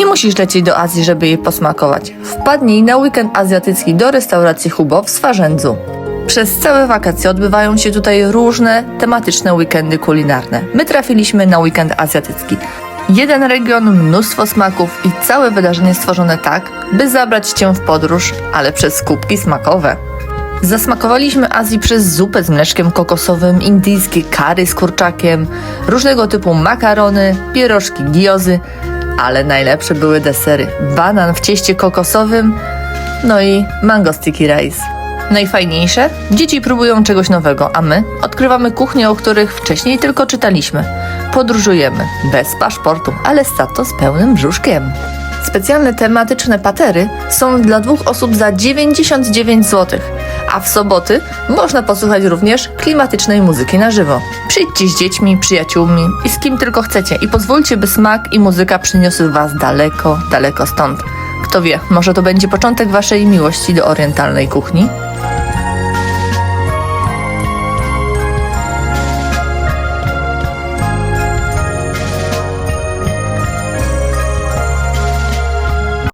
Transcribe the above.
Nie musisz lecieć do Azji, żeby jej posmakować. Wpadnij na weekend azjatycki do restauracji Hubo w Swarzędzu. Przez całe wakacje odbywają się tutaj różne tematyczne weekendy kulinarne. My trafiliśmy na weekend azjatycki. Jeden region, mnóstwo smaków i całe wydarzenie stworzone tak, by zabrać Cię w podróż, ale przez skupki smakowe. Zasmakowaliśmy Azji przez zupę z mleczkiem kokosowym, indyjskie kary z kurczakiem, różnego typu makarony, pierożki, giozy, ale najlepsze były desery. Banan w cieście kokosowym, no i mango sticky rice. Najfajniejsze? Dzieci próbują czegoś nowego, a my odkrywamy kuchnie, o których wcześniej tylko czytaliśmy. Podróżujemy bez paszportu, ale za to z pełnym brzuszkiem. Specjalne tematyczne patery są dla dwóch osób za 99 zł, a w soboty można posłuchać również klimatycznej muzyki na żywo. Przyjdźcie z dziećmi, przyjaciółmi i z kim tylko chcecie i pozwólcie, by smak i muzyka przyniosły Was daleko, daleko stąd. Kto wie, może to będzie początek Waszej miłości do orientalnej kuchni?